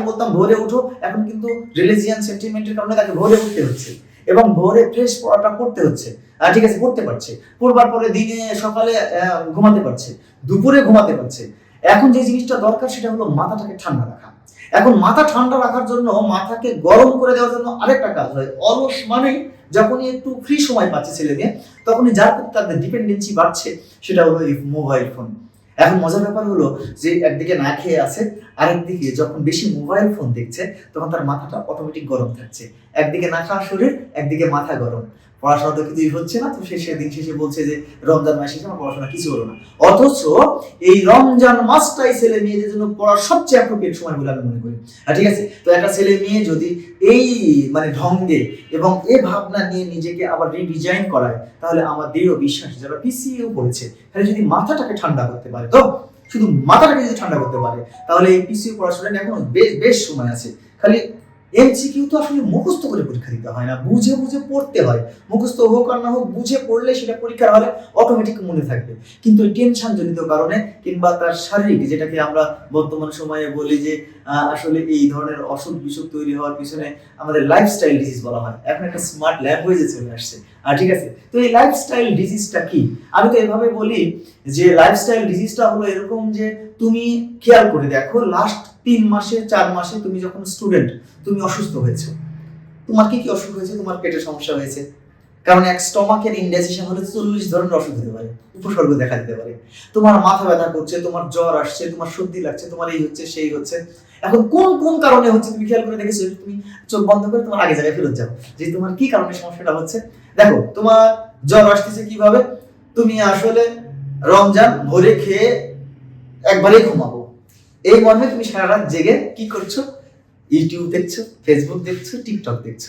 আগে বলতাম ভোরে উঠো, এখন কিন্তু রিলিজিয়ান সেন্টিমেন্টের কারণে তাকে ভোরে উঠতে হচ্ছে। এবং ভোরে ফ্রেশ পড়াটা করতে হচ্ছে। ঠিক আছে, করতে পারছে। পড়বার পরে দিনে, সকালে ঘুমাতে পারছে। দুপুরে ঘুমাতে পারছে। এখন যে জিনিসটা দরকার সেটা হলো মাথাটাকে ঠান্ডা রাখা। এখন মাথা ঠান্ডা রাখার জন্য মাথাকে গরম করে দেওয়ার জন্য আরেকটা কাজ হয়। অলস মানে যখনই একটু ফ্রি সময় পাচ্ছে ছেলে মেয়ে তখনই যার প্রতি তাদের ডিপেন্ডেন্সি বাড়ছে, সেটা হলো এই মোবাইল ফোন এখন মজার ব্যাপার হলো যে একদিকে না খেয়ে আছে, আরেকদিকে যখন বেশি মোবাইল ফোন দেখছে, তখন তার মাথাটা অটোমেটিক গরম থাকছে। একদিকে না খাওয়া শরীর, একদিকে মাথা গরম। পড়াশোনা তো কিছুই হচ্ছে না, তো সে সেদিন শেষে বলছে যে রমজান মাস শেষে আমার পড়াশোনা কিছু হলো না। অথচ এই রমজান মাসটাই ছেলে মেয়েদের জন্য পড়ার সবচেয়ে অ্যাপ্রোপ্রিয়েট সময় বলে আমি মনে করি। আর ঠিক আছে, তো একটা ছেলে মেয়ে যদি এই মানে ঢঙ্গে এবং এ ভাবনা নিয়ে নিজেকে আবার রিডিজাইন করায়, তাহলে আমার দৃঢ় বিশ্বাস যারা পিসিএও পড়েছে তাহলে যদি মাথাটাকে ঠান্ডা করতে পারে তো, শুধু মাথাটাকে যদি ঠান্ডা করতে পারে, তাহলে এই পিসিও পড়াশোনা এখনও বেশ বেশ সময় আছে। খালি এমসিকিউ তো আসলে মুখস্থ করে পরীক্ষা দিতে হয় না, বুঝে বুঝে পড়তে হয়। মুখস্থ হোক আর না হোক, বুঝে পড়লে সেটা পরীক্ষার হলে অটোমেটিক মনে থাকবে। কিন্তু টেনশন জনিত কারণে কিংবা তার শারীরিক, যেটাকে আমরা বর্তমান সময়ে বলি যে আসলে এই ধরনের অসুখ বিসুখ তৈরি হওয়ার পিছনে আমাদের লাইফস্টাইল ডিজিজ বলা হয়। এখন একটা স্মার্ট ল্যাঙ্গুয়েজে চলে আসছে। আর ঠিক আছে? তো এই লাইফস্টাইল ডিজিজটা কি? আমি তো এভাবে বলি যে লাইফস্টাইল ডিজিজটা হলো এরকম যে তুমি খেয়াল করে দেখো লাস্ট তিন মাসে, চার মাসে তুমি যখন স্টুডেন্ট তুমি অসুস্থ হয়েছো। তোমার কি কি অসুখ হয়েছে? তোমার পেটের সমস্যা হয়েছে। কারণ এক স্টমাকের ইন্ডাইজেশন হলে চল্লিশ ধরনের অসুখ হতে পারে, উপসর্গ দেখা দিতে পারে। তোমার মাথা ব্যথা করছে, তোমার জ্বর আসছে, তোমার সর্দি লাগছে, তোমার এই হচ্ছে, সেই হচ্ছে। এখন কোন কোন কারণে হচ্ছে তুমি খেয়াল করে দেখেছ? তুমি চোখ বন্ধ করে তোমার আগে জায়গায় ফেরত যাও। যে তোমার কি কারণে সমস্যাটা হচ্ছে? দেখো, তোমার জ্বর আসতেছে কীভাবে? তুমি আসলে রমজান ভরে খেয়ে একবারে ঘুমাবো। এই মর্মে তুমি সারা রাত জেগে কি করছ? ইউটিউব দেখছ ফেসবুক দেখছ টিকটক দেখছ।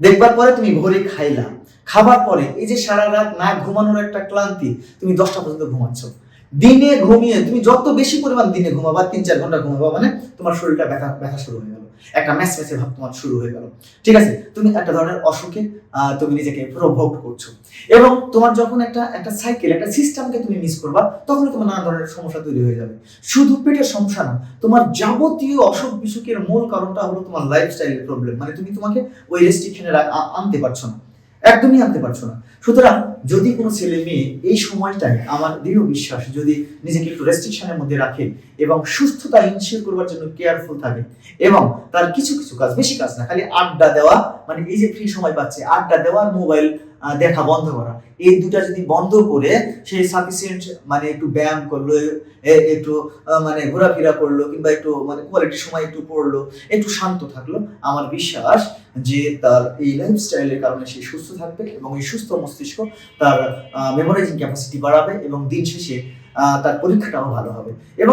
দেখবার পরে তুমি ভোরে খাইলা। খাবার পরে এই যে সারা রাত না ঘুমানোর একটা ক্লান্তি, তুমি দশটা পর্যন্ত ঘুমাচ্ছ। দিনে ঘুমিয়ে, তুমি যত বেশি পরিমাণ দিনে ঘুমাবা তিন চার ঘণ্টা ঘুমাবা মানে তোমার শরীরটা ব্যথা ব্যথা শুরু হয়ে গেল। একটা ম্যাচ ম্যাচে ভাব তোমার শুরু হয়ে গেল। ঠিক আছে? তুমি একটা ধরনের অসুখে তুমি নিজেকে প্রভোগ করছ। এবং তোমার যখন একটা একটা সাইকেল একটা সিস্টেমকে তুমি মিস করবা তখন তোমার নানা ধরনের সমস্যা তৈরি হয়ে যাবে। শুধু পেটের সমস্যা না, তোমার যাবতীয় অসুখ বিসুখের মূল কারণটা হলো তোমার লাইফস্টাইলের প্রবলেম মানে তুমি তোমাকে ওই রেস্ট্রিকশনে আনতে পারছ না। একদমই আনতে পারছ না। সুতরাং যদি কোনো ছেলে মেয়ে এই সময়টায়, আমার দৃঢ় বিশ্বাস, যদি নিজেকে একটু রেস্ট্রিকশনের মধ্যে রাখে এবং সুস্থতা ইনশিওর করবার জন্য কেয়ারফুল থাকে এবং তার কিছু কিছু কাজ, বেশি কাজ না, খালি আড্ডা দেওয়া মানে এই যে ফ্রি সময় পাচ্ছে, আড্ডা দেওয়া মোবাইল দেখা বন্ধ করা, এই দুটা যদি বন্ধ করে সে সাফিসিয়েন্ট মানে একটু ব্যায়াম করল একটু মানে ঘোরাফেরা করল কিংবা একটু মানে কোয়ালিটি সময় একটু পড়ল, একটু শান্ত থাকল, আমার বিশ্বাস যে তার এই লাইফস্টাইলের কারণে সে সুস্থ থাকবে এবং এই সুস্থ মস্তিষ্ক তার মেমোরাইজিং ক্যাপাসিটি বাড়াবে এবং দিন শেষে তার পরীক্ষাটাও ভালো হবে। এবং